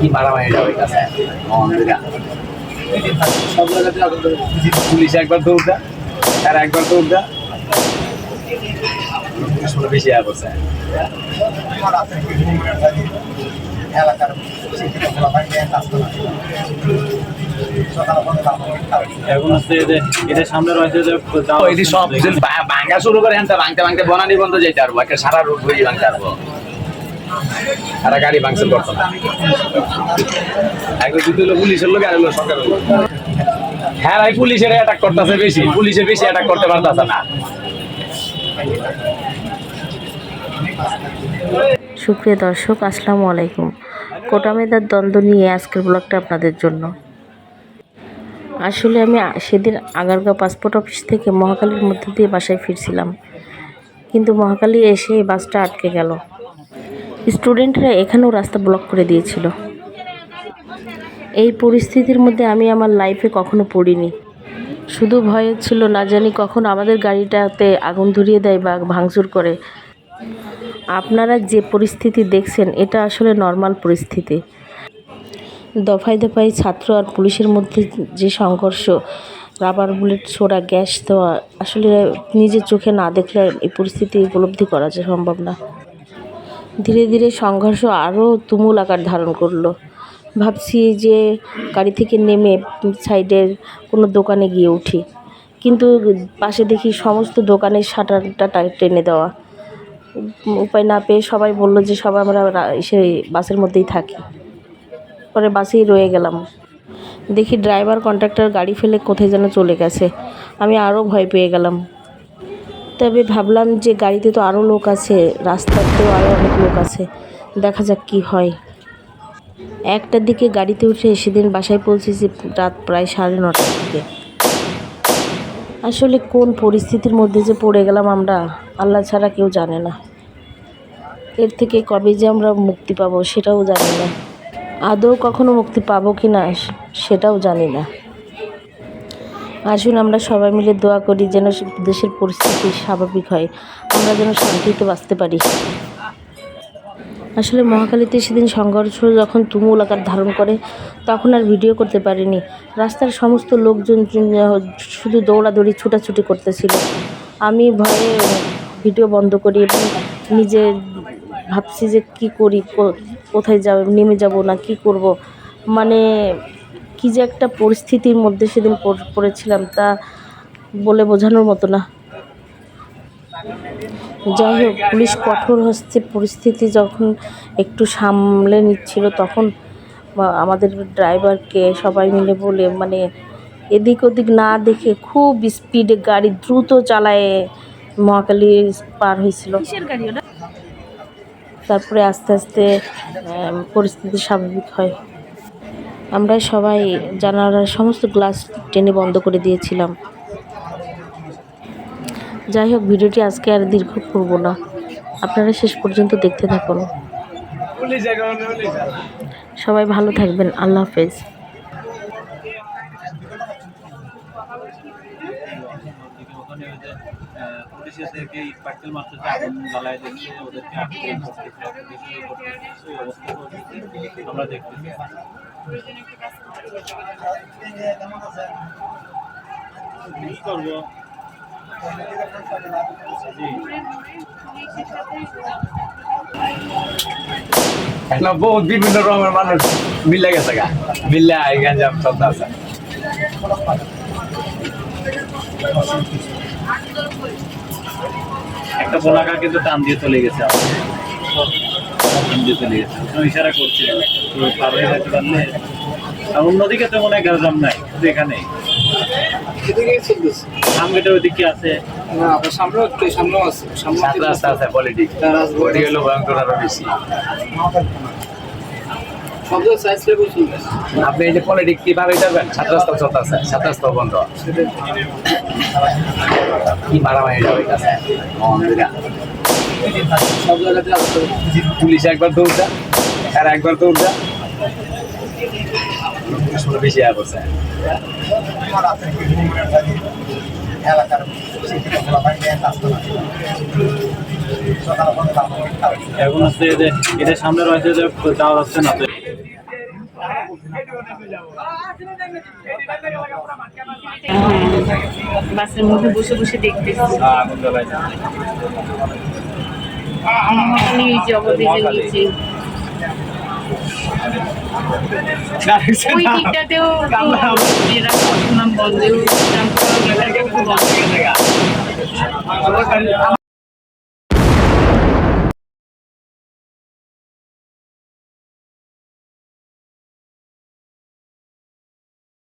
কি হইতাছে মন্দিরা সব জায়গাতে পুলিশ একবার দৌড় দেয় আর একবার দৌড় দেয়। বেশি আয় করছে। সারা রুট ঘুরিয়ে ভাঙতে পারব। গাড়ি ভাঙচুর করতো না। একবার দুটো হলো পুলিশের লোক আর হলো সরকারের লোক। হ্যাঁ ভাই পুলিশের অ্যাটাক করতেছে বেশি। পুলিশে বেশি অ্যাটাক করতে পারতেছে না। সুপ্রিয় দর্শক আসসালামু আলাইকুম। কোটামেদার দ্বন্দ্ব নিয়ে আজকের ব্লগটা আপনাদের জন্য। আসলে আমি সেদিন আগারগাঁও পাসপোর্ট অফিস থেকে মহাকালীর মধ্যে দিয়ে বাসায় ফিরছিলাম। কিন্তু মহাকালী এসে বাসটা আটকে গেল। স্টুডেন্টরা এখানেও রাস্তা ব্লক করে দিয়েছিল। এই পরিস্থিতির মধ্যে আমি আমার লাইফে কখনো পড়িনি। শুধু ভয় ছিল না জানি কখন আমাদের গাড়িটাতে আগুন ধরিয়ে দেয় বা ভাঙচুর করে। আপনারা যে পরিস্থিতি দেখছেন, এটা আসলে নর্মাল পরিস্থিতি। দফায় দফায় ছাত্র আর পুলিশের মধ্যে যে সংঘর্ষ রাবার বুলেট ছোড়া গ্যাস দেওয়া, আসলে নিজের চোখে না দেখলে এই পরিস্থিতি উপলব্ধি করা যায় সম্ভব না। ধীরে ধীরে সংঘর্ষ আরও তুমুল আকার ধারণ করল। ভাবছি যে গাড়ি থেকে নেমে সাইডের কোনো দোকানে গিয়ে উঠি। কিন্তু পাশে দেখি সমস্ত দোকানের শাটারটা টেনে দেওয়া। উপায় না পেয়ে সবাই বলল যে সবাই আমরা এসে বাসের মধ্যেই থাকি। পরে বাসেই রয়ে গেলাম। দেখি ড্রাইভার কন্ট্রাক্টর গাড়ি ফেলে কোথায় যেন চলে গেছে। আমি আরও ভয় পেয়ে গেলাম। তবে ভাবলাম যে গাড়িতে তো আরও লোক আছে রাস্তাতেও আরও অনেক লোক আছে। দেখা যাক কি হয়। একটার দিকে গাড়িতে উঠে সেদিন বাসায় পৌঁছেছি রাত প্রায় সাড়ে নটার দিকে। আসলে কোন পরিস্থিতির মধ্যে যে পড়ে গেলাম আমরা, আল্লাহ ছাড়া কেউ জানে না। এর থেকে কবে যে আমরা মুক্তি পাবো সেটাও জানি না। আদৌ কখনো মুক্তি পাবো কি না, সেটাও জানি না। আসুন আমরা সবাই মিলে দোয়া করি যেন দেশের পরিস্থিতি স্বাভাবিক হয়, আমরা যেন শান্তিতে বাঁচতে পারি। আসলে মহাকালীতে সেদিন সংঘর্ষ যখন তুমুল আকার ধারণ করে, তখন আর ভিডিও করতে পারিনি। রাস্তার সমস্ত লোকজন শুধু দৌড়াদৌড়ি, ছুটাছুটি করতেছিল। আমি ভয়ে ভিডিও বন্ধ করি এবং নিজে ভাবছি যে কি করি কোথায় যাব, নেমে যাব না, কি করব? মানে কি যে একটা পরিস্থিতির মধ্যে সেদিন পড়েছিলাম তা বলে বোঝানোর মতো না। যাই হোক পুলিশ কঠোর হস্তে পরিস্থিতি যখন একটু সামলে নিচ্ছিল তখন আমাদের ড্রাইভারকে সবাই মিলে বলে মানে এদিক ওদিক না দেখে খুব স্পিডে গাড়ি দ্রুত চালায় মহাকালী পার হয়েছিল। তারপরে আস্তে আস্তে পরিস্থিতি স্বাভাবিক হয়। আমরা সবাই জানালার সমস্ত গ্লাস টেনে বন্ধ করে দিয়েছিলাম। যাই হোক, ভিডিওটি আজকে আর দীর্ঘ করব না। আপনারা শেষ পর্যন্ত দেখতে থাকুন। সবাই ভালো থাকবেন। আল্লাহ হাফেজ। আমরা দেখতেছি। বহুত বিভিন্ন রকমের মানুষ মিলে গেছে গা মিলে আছে একটা বলাকা কিন্তু টান দিয়ে চলে গেছে। টান দিয়ে চলে গেছে ইশারা করছিল তো পার হয়ে যেতে পারলে আর অন্যদিকে তো মনে হয় গ্যারাজাম নাই শুধু এখানেই সামনেটা ওইদিকে আছে। সামনেও একটু সামনেও আছে সামনে রাস্তা আছে পলিটিক্স ওটি হলো ভয়ঙ্কর আরও বেশি। আপনি এই যে পলিটিক্স কীভাবে যাবেন বন্ধ। কি মন্দিরা সব জায়গাতে পুলিশ একবার দৌড় দেয় আর একবার দৌড় দেয়। বেশি আয় করছে। এখন হচ্ছে যে এটা সামনে রয়েছে যে যাওয়া যাচ্ছে না তো বাসের মধ্যে বসে বসে দেখতেছি। এই জগতে যে নিচে ওই দিকটাতেও এরা বন্ধেও বন্ধ